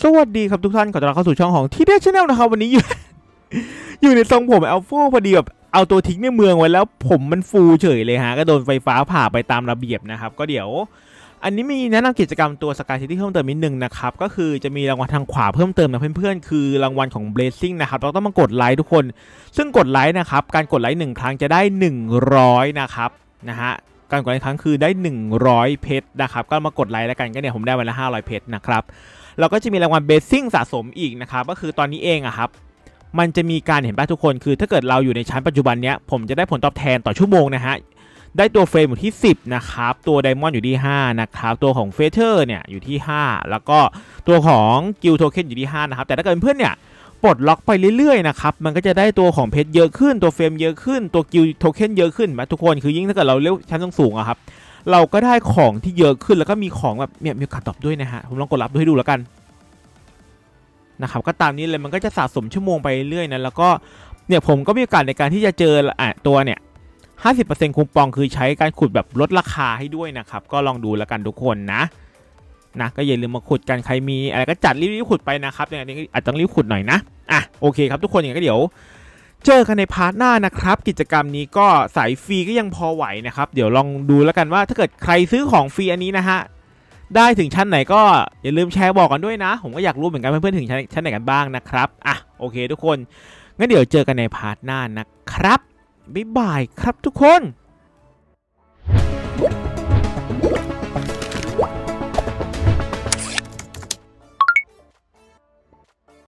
สวัสดีครับทุกท่านขอต้อนรับเข้าสู่ช่องของที่เด็ชแนลนะครับวันนี้อยู่ อยู่ในทรงผมอัลโฟพอดีแบบเอาตัวทิ้งในเมืองไว้แล้วผมมันฟูเฉยเลยฮะ ก็โดนไฟฟ้าผ่าไปตามระเบียบนะครับ ก็เดี๋ยว อันนี้มีแนะนำกิจกรรมตัวสกายซิตี้เพิ่มเติมนิดนึงนะครับ ก็คือจะมีรางวัลทางขวาเพิ่มเติมนะเพื่อนๆ คือรางวัลของ Blazing นะครับ เราต้องมากดไลค์ทุกคน ซึ่งกดไลค์นะครับ การกดไลค์หนึ่งครั้งจะได้ 100 นะครับนะฮะการกดไลค์ครั้งคือได้ 100 เพชรนะครับก็มากดไลค์แล้วกันก็เนี่ยผมได้วันละ500 เพชรนะครับ เราก็จะมีรางวัลเบสซิ่งสะสมอีกนะครับก็คือตอนนี้เองอะครับมันจะมีการเห็นป่ะทุกคนคือถ้าเกิดเราอยู่ในชั้นปัจจุบันเนี้ยผมจะได้ผลตอบแทนต่อชั่วโมงนะฮะได้ตัวเฟรมอยู่ที่ 10 นะครับ ตัวไดมอนด์อยู่ที่ 5 นะครับ ตัวของเฟเธอร์เนี่ยอยู่ที่ 5 แล้วก็ตัวของกิลโทเค็นอยู่ที่ 5 นะครับ แต่ถ้าเกิดเพื่อนเนี่ยปลดล็อกไปเรื่อยๆนะครับ มันก็จะได้ตัวของเพชรเยอะขึ้น ตัวเฟรมเยอะขึ้น ตัวกิลโทเค็นเยอะขึ้นนะทุกคน คือยิ่งถ้าเกิดเราเลี้ยวชั้นสูงๆอะครับ เราก็ได้ของที่เยอะขึ้นแล้วก็มีของแบบเนี่ยมีโอกาสตอบด้วยนะฮะผมลองกดรับดูให้ดูแล้วกันนะครับก็ตามนี้เลยมันก็จะสะสมชั่วโมงไปเรื่อยนะแล้วก็เนี่ยผมก็มีโอกาสในการที่จะเจออะตัวเนี่ย50%คูปองคือใช้การขุดแบบลดราคาให้ด้วยนะครับก็ลองดูแล้วกันทุกคนนะนะก็อย่าลืมมาขุดกันใครมีอะไรก็จัดรีบๆขุดไปนะครับอย่างนี้อาจจะต้องรีบขุดหน่อยนะอะโอเคครับทุกคนอย่างนี้ก็เดี๋ยว เจอกันในพาร์ทหน้านะครับ กิจกรรมนี้ก็สายฟรีก็ยังพอไหวนะครับ เดี๋ยวลองดูแล้วกันว่าถ้าเกิดใครซื้อของฟรีอันนี้นะฮะได้ถึงชั้นไหนก็อย่าลืมแชร์บอกกันด้วยนะ ผมก็อยากรู้เหมือนกันเพื่อนๆถึงชั้นชั้นไหนกันบ้างนะครับอะโอเคทุกคนงั้นเดี๋ยวเจอกันในพาร์ทหน้านะครับบ๊ายบายครับทุกคน